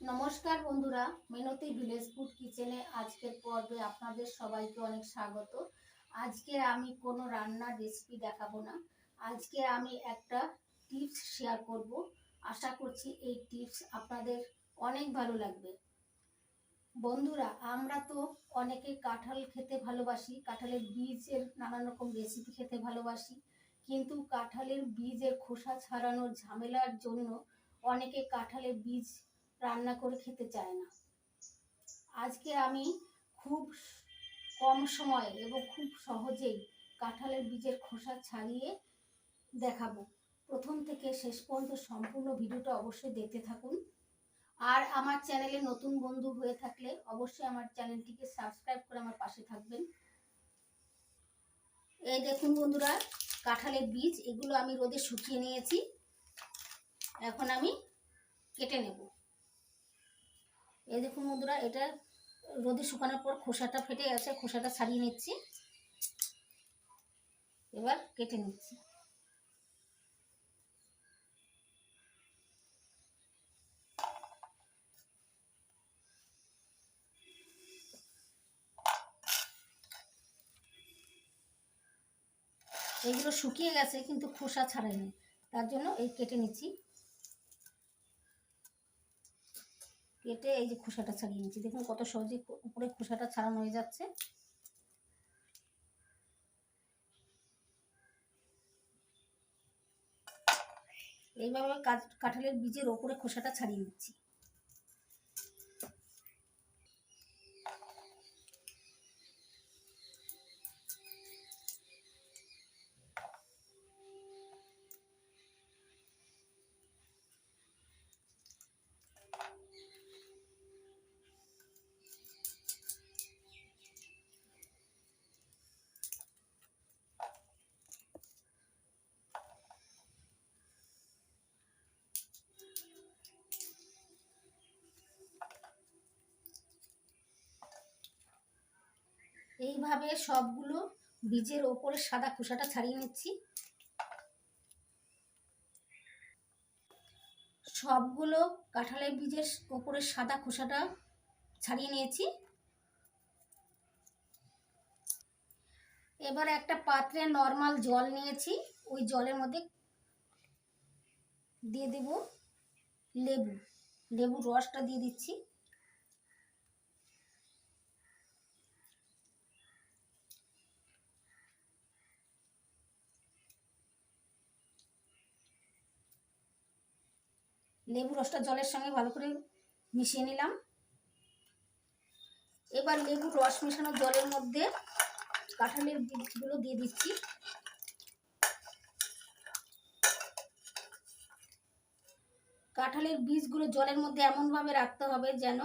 নমস্কার বন্ধুরা, মিনতি village food কিচেনে আজকের পর্বে আপনাদের সবাইকে অনেক স্বাগত। আজকে আমি কোনো রান্নার রেসিপি দেখাবো না। আজকে আমি একটা টিপস শেয়ার করব। আশা করছি এই টিপস আপনাদের অনেক ভালো লাগবে। বন্ধুরা, আমরা তো অনেকে কাঁঠাল খেতে ভালোবাসি, কাঁঠালের বীজের নানান রকম রেসিপি খেতে ভালোবাসি, কিন্তু কাঁঠালের বীজের খোসা ছাড়ানোর ঝামেলার জন্য অনেকে কাঁঠালের বীজ রান্না করে খেতে চায় না। আজকে আমি খুব কম সময়ে এবং খুব সহজেই কাঁঠালের বীজের খোসা ছাড়িয়ে দেখাবো। প্রথম থেকে শেষ পর্যন্ত সম্পূর্ণ ভিডিওটা অবশ্যই দেখতে থাকুন। আর আমার চ্যানেলে নতুন বন্ধু হয়ে থাকলে অবশ্যই আমার চ্যানেলটিকে সাবস্ক্রাইব করে আমার পাশে থাকবেন। এই দেখুন বন্ধুরা, কাঁঠালের বীজ, এগুলো আমি রোদে শুকিয়ে নিয়েছি। এখন আমি কেটে নেব। এই দেখুন বন্ধুরা, এটা রোদে শুকানোর পর খোসাটা ফেটে গেছে, খোসাটা ছাড়িয়ে নিচ্ছি। এবার কেটে নিচ্ছি। এগুলো শুকিয়ে গেছে, কিন্তু খোসা ছাড়াইনি তার জন্য এই কেটে নিচ্ছি। কেটে এই যে খোসাটা ছাড়িয়ে নিচ্ছি। দেখুন কত সহজে উপরে খোসাটা ছাড়ানো হয়ে যাচ্ছে। এইভাবে কাঁঠালের বীজের ওপরে খোসাটা ছাড়িয়ে নিচ্ছি। এইভাবে সবগুলো বীজের ওপরে সাদা খোসাটা ছাড়িয়ে নিচ্ছি। সবগুলো কাঁঠালের বীজের ওপরে সাদা খোসাটা ছাড়িয়ে নিয়েছি। এবার একটা পাত্রে নর্মাল জল নিয়েছি, ওই জলের মধ্যে দিয়ে দেব লেবু। লেবুর রসটা দিয়ে দিচ্ছি। লেবু রসটা জলের সঙ্গে ভালো করে মিশিয়ে নিলাম। এবার লেবুর রস মেশানো জলের মধ্যে কাঁঠালের বীজগুলো দিয়ে দিচ্ছি। কাঁঠালের বীজগুলো জলের মধ্যে এমনভাবে রাখতে হবে যেন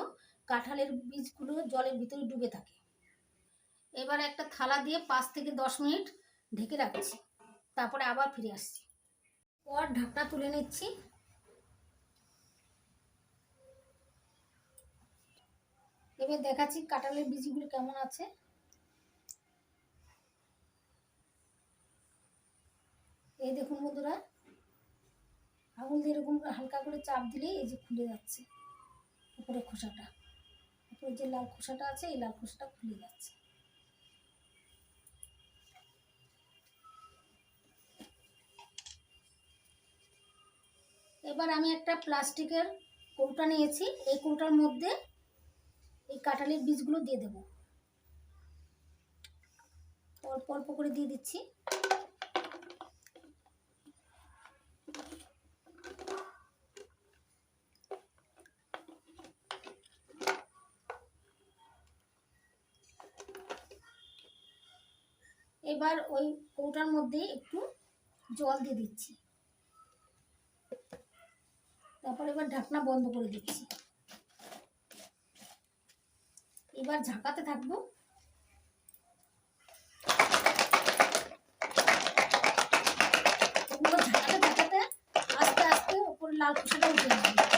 কাঁঠালের বীজগুলো জলের ভিতরে ডুবে থাকে। এবার একটা থালা দিয়ে পাঁচ থেকে দশ মিনিট ঢেকে রাখছি, তারপরে আবার ফিরে আসছি। পর ঢাকনা তুলে নিচ্ছি। এবার দেখাচ্ছি কাঁঠালের বীজগুলো কেমন আছে। এই দেখুন বন্ধুরা, আঙুল দিয়ে এরকম হালকা করে চাপ দিলেই এই যে খুলে যাচ্ছে উপরে খোসাটা। উপরে যে লাল খোসাটা আছে, এই লাল খোসাটা খুলে যাচ্ছে। এবার আমি একটা প্লাস্টিকের কৌটা নিয়েছি। এই কৌটার মধ্যে এই কাঁঠালের বীজগুলো দিয়ে দেব। অল্প অল্প করে দিয়ে দিচ্ছি। এবার ওই কৌটার মধ্যে একটু জল দিয়ে দিচ্ছি। তারপর এবার ঢাকনা বন্ধ করে দিচ্ছি। এবার ঝাঁকাতে থাকব। ঝাঁকাতে ঝাঁকাতে আস্তে আস্তে ওপরে লাল খোসাটা উঠে যাবে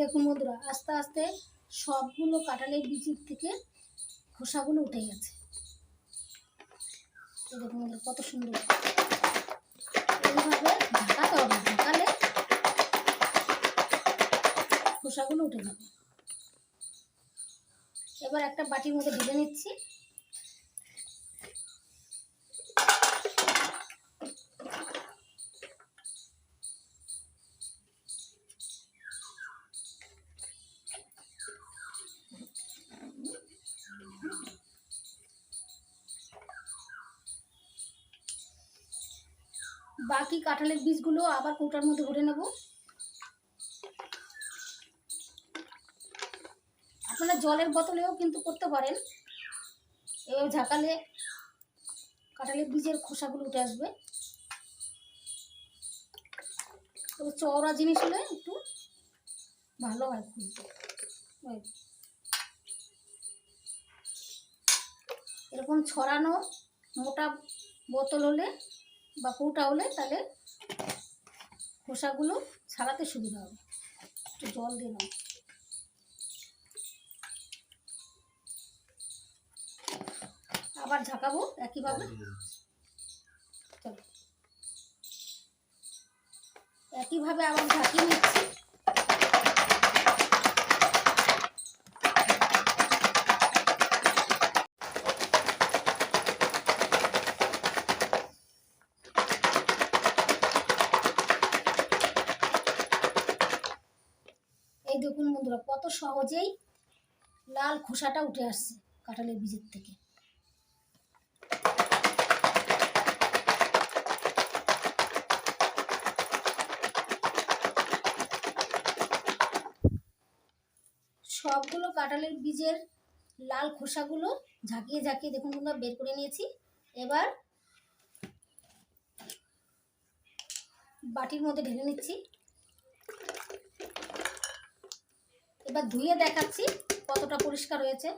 দেখুন বন্ধুরা, আস্তে আস্তে সবগুলো কাঁঠালের বীজের থেকে খোসাগুলো উঠে গেছে। দেখুন বন্ধুরা, কত সুন্দর। এইভাবে ঢাকাতে হবে, ঢাকালে খোসাগুলো উঠে যাবে। এবার একটা বাটির মধ্যে ঢেলে নিচ্ছি। বাকি কাঁঠালের বীজগুলো আবার কৌটার মধ্যে ভরে নেব। আপনারা জলের বোতলেও কিন্তু করতে পারেন। এবার ঝাঁকালে কাঁঠালের বীজের খোসাগুলো উঠে আসবে। তবে চওড়া জিনিস হলে একটু ভালো হয় খুলতে। এরকম ছড়ানো মোটা বোতল হলে বা কৌটা হলে তাহলে খোসাগুলো ছাড়াতে সুবিধা হবে। একটু জল দিলাম আবার ঝাঁকাবো একইভাবে। চলো। একইভাবে আবার ঝাঁকিয়ে নিচ্ছি। সহজেই লাল খোসাটা উঠে আসছে কাঁঠালের বীজের থেকে। সবগুলো কাঁঠালের বীজের লাল খোসাগুলো ঝাঁকিয়ে ঝাঁকিয়ে দেখুন তোমরা বের করে নিয়েছি। এবার বাটির মধ্যে ঢেলে নিচ্ছি। এবার ধুয়ে দেখাচ্ছি কতটা পরিষ্কার হয়েছে।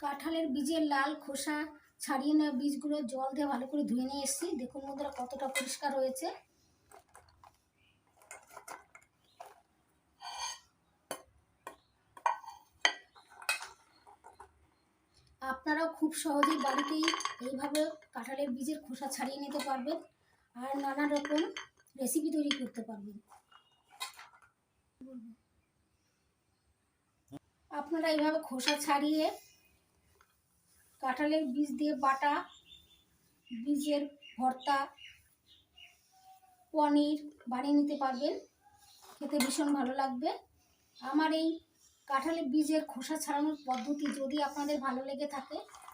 কাঁঠালের বীজের লাল খোসা ছাড়িয়ে নেওয়া বীজগুলো জল দিয়ে ভালো করে ধুয়ে নিয়ে এসেছি। দেখুন বন্ধুরা কতটা পরিষ্কার হয়েছে। আপনারাও খুব সহজেই বাড়িতেই এইভাবে কাঁঠালের বীজের খোসা ছাড়িয়ে নিতে পারবেন। আর নানা রকম রেসিপি তৈরি করতে পারবেন। আপনারা এইভাবে খোসা ছাড়িয়ে কাঁঠালের বীজ দিয়ে বাটা, বীজের ভর্তা, পনির বানিয়ে নিতে পারবেন। খেতে ভীষণ ভালো লাগবে। আমার এই কাঁঠালের বীজের খোসা ছাড়ানোর পদ্ধতি যদি আপনাদের ভালো লেগে থাকে